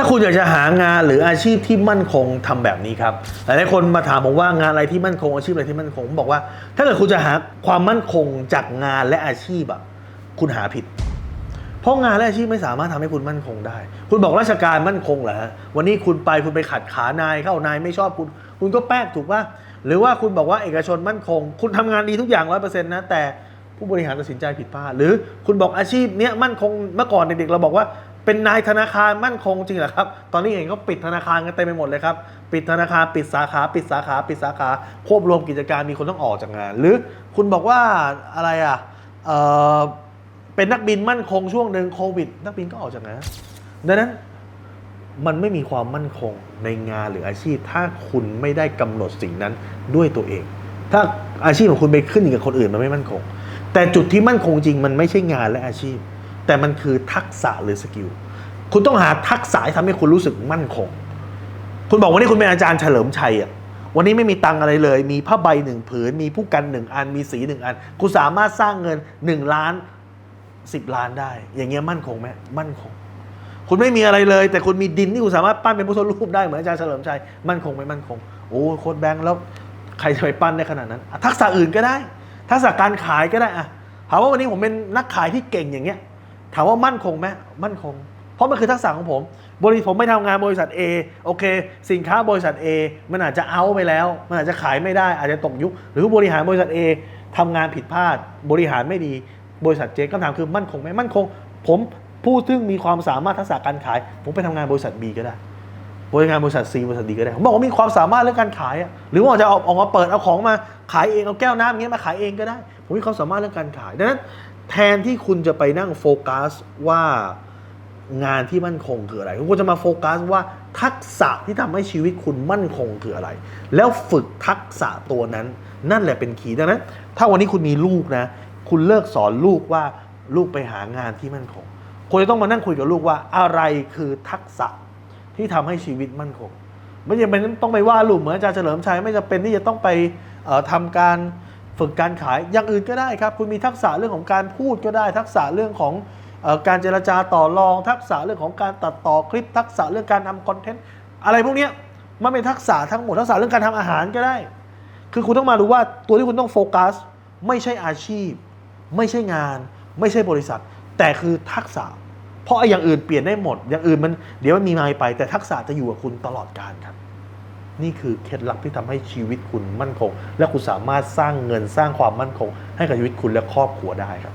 ถ้าคุณอยากจะหางานหรืออาชีพที่มั่นคงทำแบบนี้ครับหลายๆคนมาถามผมว่างานอะไรที่มั่นคงอาชีพอะไรที่มั่นคงผมบอกว่า ถ้าเกิดคุณจะหาความมั่นคงจากงานและอาชีพอะคุณหาผิด เพราะงานและอาชีพไม่สามารถทำให้คุณมั่นคงได้ คุณบอกราชการมั่นคงเหรอฮะวันนี้คุณไปคุณไปขัดขานายเข้านายไม่ชอบคุณ คุณก็แป๊กถูกป่ะหรือว่าคุณบอกว่าเอกชนมั่นคง คุณทำงานดีทุกอย่างร้อยเปอร์เซ็นต์นะแต่ผู้บริหารตัดสินใจผิดพลาดหรือคุณบอกอาชีพเนี้ยมั่นคงเมื่อก่อนเด็กๆเราบอกว่า เป็นนายธนาคารมั่นคงจริงเหรอครับ ตอนนี้เห็นเขาปิดธนาคารกันเต็มไปหมดเลยครับ ปิดธนาคารปิดสาขา ปิดสาขา ปิดสาขาควบรวมกิจการมีคนต้องออกจากงาน หรือคุณบอกว่าอะไรอะเออเป็นนักบินมั่นคงช่วงหนึ่งโควิด นักบินก็ออกจากงานดังนั้นมันไม่มีความมั่นคงในงานหรืออาชีพ ถ้าคุณไม่ได้กำหนดสิ่งนั้นด้วยตัวเอง ถ้าอาชีพของคุณไปขึ้นอยู่กับคนอื่นมันไม่มั่นคง แต่จุดที่มั่นคงจริงมันไม่ใช่งานและอาชีพ แต่มันคือทักษะหรือสกิล คุณต้องหาทักษะที่ทำให้คุณรู้สึกมั่นคง คุณบอกวันนี้คุณเป็นอาจารย์เฉลิมชัยอะ วันนี้ไม่มีตังอะไรเลย มีผ้าใบหนึ่งผืน มีผู้กันหนึ่งอัน มีสีหนึ่งอัน คุณสามารถสร้างเงินหนึ่งล้านสิบล้านได้ อย่างเงี้ยมั่นคงไหมมั่นคง คุณไม่มีอะไรเลย แต่คุณมีดินที่คุณสามารถปั้นเป็นพุทธรูปได้เหมือนอาจารย์เฉลิมชัย มั่นคงไหมมั่นคง โอ้โค้ดแบงค์แล้วใครจะไปปั้นได้ขนาดนั้น ทักษะอื่นก็ได้ ทักษะการขายก็ได้อะถามว่าวันนี้ผมเป็นนักขายที่เก่งอย่างเงี้ย ถามว่ามั่นคงไหมมั่นคง เพราะมันคือทักษะของผม บริผมไม่ทำงานบริษัท A โอเค สินค้าบริษัท A มันอาจจะเอาไปแล้ว มันอาจจะขายไม่ได้ อาจจะตกยุค หรือบริหารบริษัท A ทำงานผิดพลาด บริหารไม่ดี บริษัทเจคำถามคือมั่นคงไหมมั่นคง ผมผู้ซึ่งมีความสามารถทักษะการขาย ผมไปทำงานบริษัท B ก็ได้ บริการบริษัท C บริษัท D ก็ได้ ผมบอกว่ามีความสามารถเรื่องการขายอะหรือว่าจะออกออกมาเปิดเอาของมาขายเองเอาแก้วน้ำอย่างเงี้ยมาขายเองก็ได้ ผมมีความสามารถเรื่องการขายดังนั้น แทนที่คุณจะไปนั่งโฟกัสว่างานที่มั่นคงคืออะไร คุณควรจะมาโฟกัสว่าทักษะที่ทำให้ชีวิตคุณมั่นคงคืออะไร แล้วฝึกทักษะตัวนั้น นั่นแหละเป็นคีดังนั้นถ้าวันนี้คุณมีลูกนะ คุณเลิกสอนลูกว่าลูกไปหางานที่มั่นคงคุณจะต้องมานั่งคุยกับลูกว่าอะไรคือทักษะที่ทำให้ชีวิตมั่นคง ไม่จำเป็นต้องไปว่าลูกเหมือนอาจารย์เฉลิมชัยไม่จำเป็นที่จะต้องไปเอ่อทำการ ฝึกการขายอย่างอื่นก็ได้ครับ คุณมีทักษะเรื่องของการพูดก็ได้ ทักษะเรื่องของอการเจรจาต่อรอง ทักษะเรื่องของการตัดต่อคลิป ทักษะเรื่องการทำคอนเทนต์อะไรพวกนี้มันเป็นทักษะทั้งหมดทักษะเรื่องการทำอาหารก็ได้ คือคุณต้องมารู้ว่าตัวที่คุณต้องโฟกัส ไม่ใช่อาชีพ ไม่ใช่งาน ไม่ใช่บริษัท แต่คือทักษะ เพราะไอ้อย่างอื่นเปลี่ยนได้หมด อย่างอื่นมันเดี๋ยวมันมีมาไป แต่ทักษะจะอยู่กับคุณตลอดกาลครับ นี่คือเคล็ดลับที่ทำให้ชีวิตคุณมั่นคง และคุณสามารถสร้างเงินสร้างความมั่นคง ให้กับชีวิตคุณและครอบครัวได้ครับ